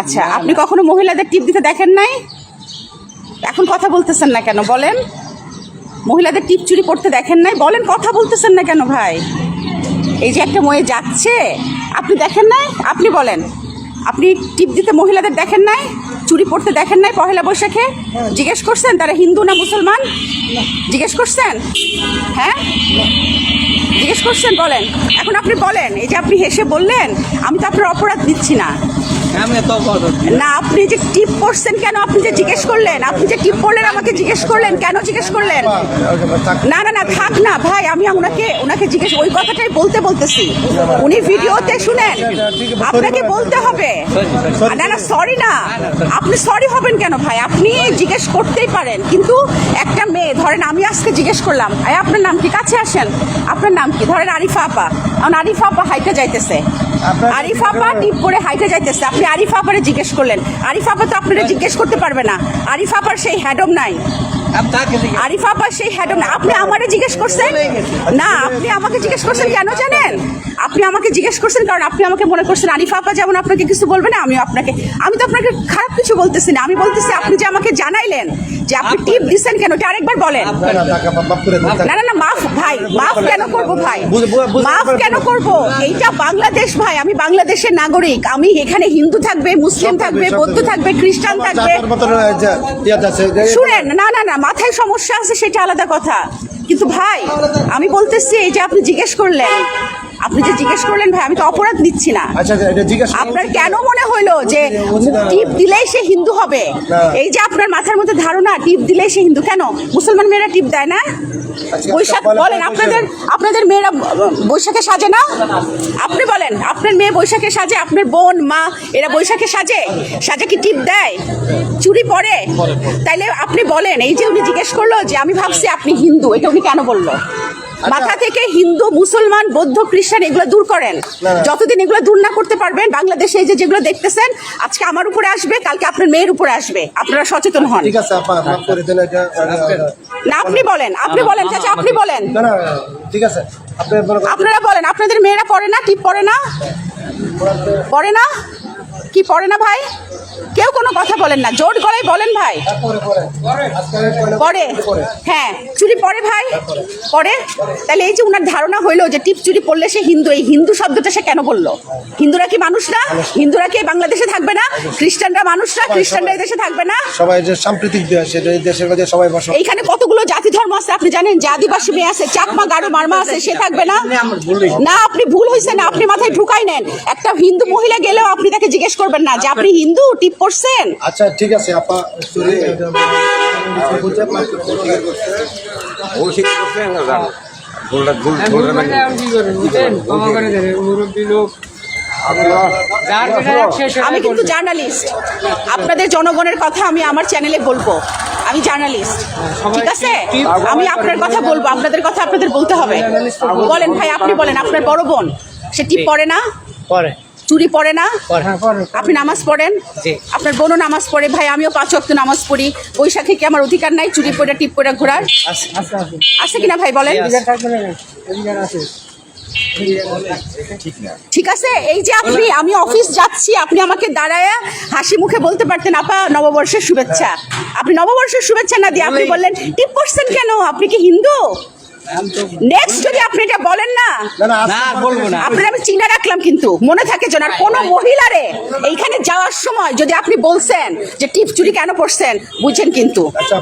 আচ্ছা আপনি কখনো মহিলাদের টিপ দিতে দেখেন নাই? এখন কথা বলতেছেন না কেন বলেন। মহিলাদের টিপ চুরি করতে দেখেন নাই? বলেন কথা বলতেছেন না কেন ভাই? এই যে একটা ময়ে যাচ্ছে আপনি দেখেন নাই? আপনি বলেন। আপনি টিপ দিতে মহিলাদের দেখেন নাই? চুরি পড়তে দেখেন নাই পহেলা বৈশাখে? জিজ্ঞেস করছেন তারা হিন্দু না মুসলমান? জিজ্ঞেস করছেন? হ্যাঁ? জিজ্ঞেস করছেন বলেন। এখন আপনি বলেন এই যে আপনি হেসে বললেন আমি তো আপনার অপরাধ দিচ্ছি না। না, আপনি যে টিপ পড়ছেন কেন? আপনি যে জিজ্ঞেস করলেন, আপনি যে টিপ পড়লেন আমাকে জিজ্ঞেস করলেন, কেন জিজ্ঞেস করলেন? না না না, থাক না, ভাই, আমি ওনাকে ওনাকে জিজ্ঞেস, ওই কথাটাই বলতে বলতেছি। উনি ভিডিওতে শুনেন, আপনাকে বলতে হবে। না না সরি না। আপনি সরি হবেন কেন, ভাই? আপনি জিজ্ঞেস করতেই পারেন, কিন্তু একটা মেয়ে, ধরেন আমি আজকে জিজ্ঞেস করলাম আপনার নাম কি? কাছে আসেন? আপনার নাম কি? ধরেন আরিফা আপা। আরিফা আপা হাইটে যাইতেছে। আরিফা আপা টিপ করে হাইটে যাইতেছে। আপনি আরিফ আপারে জিজ্ঞেস করলেন। আরিফা আপা তো আপনারা জিজ্ঞেস করতে পারবে না। আরিফ আপার সেই হ্যাডম নাই। আরিফা আপা সেই হ্যাডম না আপনি আমারে জিজ্ঞেস করছেন? না আপনি আমাকে জিজ্ঞেস করছেন কেন জানেন? আপনি আমাকে জিজ্ঞেস করছেন কারণ আপনি আমাকে মনে করছেন আরিফা আপা যেমন আপনাকে কিছু বলবে না আমিও আপনাকে আমি তো আপনাকে খারাপ কিছু বলতেছি না আমি বলতেছি আপনি যে আমাকে জানাইলেন যে আপনি টিপ দিচ্ছেন কেন এটা আরেকবার বলেন। না না না মাফ ভাই মাফ কেন করব ভাই? মাফ কেন করব? এইটা বাংলাদেশ ভাই আমি বাংলাদেশের নাগরিক। আমি এখানে হিন্দু থাকবে মুসলিম থাকবে বৌদ্ধ থাকবে খ্রিস্টান থাকবে। শুনেন না না না মাথায় সমস্যা আছে, সেটা আলাদা কথা। কিন্তু ভাই, আমি বলতেছি এই যে আপনি জিজ্ঞেস করলেন আপনি যে জিজ্ঞেস করলেন ভাই আমি তো অপরাধ নিচ্ছি না। আচ্ছা এটা জিজ্ঞাসা আপনার কেন মনে হলো যে টিপ দিলেই সে হিন্দু হবে? এই যে আপনার মাথার মধ্যে ধারণা টিপ দিলেই সে হিন্দু কেন? মুসলমান মেয়েরা টিপ দেয় না? আচ্ছা, বৈশাখ বলেন, বলেন আপনাদের আপনাদের মেয়েরা বৈশাখে সাজে না? আপনি বলেন আপনার মেয়ে বৈশাখে সাজে আপনার বোন মা এরা বৈশাখে সাজে? সাজে কি টিপ দেয়? চুরি পরে। তাইলে আপনি বলেন এই যে উনি জিজ্ঞেস করল যে আমি ভাবছি আপনি হিন্দু এটা উনি কেন বলল? মাথা থেকে হিন্দু মুসলমান বৌদ্ধ খ্রিস্টান এগুলো দূর করেন। যতদিন এগুলো দূর না করতে পারবেন বাংলাদেশে এই যে যেগুলো দেখতেছেন আজকে আমার উপরে আসবে কালকে আপনার মেয়ের উপরে আসবে। আপনারা সচেতন হন। ঠিক আছে না আপনি বলেন আপনি বলেন চাচা আপনি বলেন। ঠিক আছে আপনারা বলেন আপনাদের মেয়েরা পড়ে না টিপ পড়ে না? পড়ে না? কি পড়ে না ভাই? কেউ কোনো কথা বলেন না। জোর গলায় বলেন ভাই। পরে। হ্যাঁ চুরি পরে ভাই। পরে। তাহলে এই যে উনার ধারণা হইল যে টিপ চুরি পড়লে সে হিন্দু এই হিন্দু শব্দটা সে কেন বলল? হিন্দুরা কি মানুষ না? হিন্দুরা কি বাংলাদেশে থাকবে না? খ্রিস্টানরা মানুষ না? খ্রিস্টানরা এই দেশে থাকবে না? সবাই যে সাম্প্রতিক দেশ সেটা এই দেশের মধ্যে সবাই বসবাস এইখানে কতগুলো জাতি ধর্ম আছে আপনি জানেন? যে আদিবাসী মেয়ে আছে চাকমা গারো মারমা আছে সে থাকবে না? না আপনি ভুল হয়েছে না আপনি মাথায় ঢুকাই নেন। একটা হিন্দু মহিলা গেলেও আপনি তাকে জিজ্ঞেস করবেন না যে আপনি হিন্দু? করছেন আচ্ছা ঠিক আছে আপা মানে আমি কিন্তু জার্নালিস্ট। আপনাদের জনগণের কথা আমি আমার চ্যানেলে বলব। আমি জার্নালিস্ট। ঠিক আছে? আমি আপনার কথা বলব আপনাদের কথা আপনাদের বলতে হবে। বলেন ভাই আপনি বলেন আপনার বড় বোন সে টিপ পড়ে না? পরে চুরি পড়ে না? হ্যাঁ আপনি নামাজ পড়েন? আপনার বোনও নামাজ পড়ে। ভাই আমিও পাঁচ ওয়াক্ত নামাজ পড়ি। বৈশাখে কি আমার অধিকার নাই চুরি পড়ে টিপ পড়ে ঘোরার? আছে কিনা ভাই বলেন। ঠিক আছে? এই যে আপনি আমি অফিস যাচ্ছি আপনি আমাকে দাঁড়ায় হাসি মুখে বলতে পারতেন আপা নববর্ষের শুভেচ্ছা। আপনি নববর্ষের শুভেচ্ছা না দিয়ে আপনি বললেন টিপ করছেন কেন? আপনি কি হিন্দু? নেক্সট যদি আপনি এটা বলেন না বলব না। আপনার আমি চিনে রাখলাম কিন্তু মনে থাকে যেন আর কোনো মহিলারে এইখানে যাওয়ার সময় যদি আপনি বলছেন যে টিপ চুরি কেন পড়ছেন বুঝছেন কিন্তু। আচ্ছা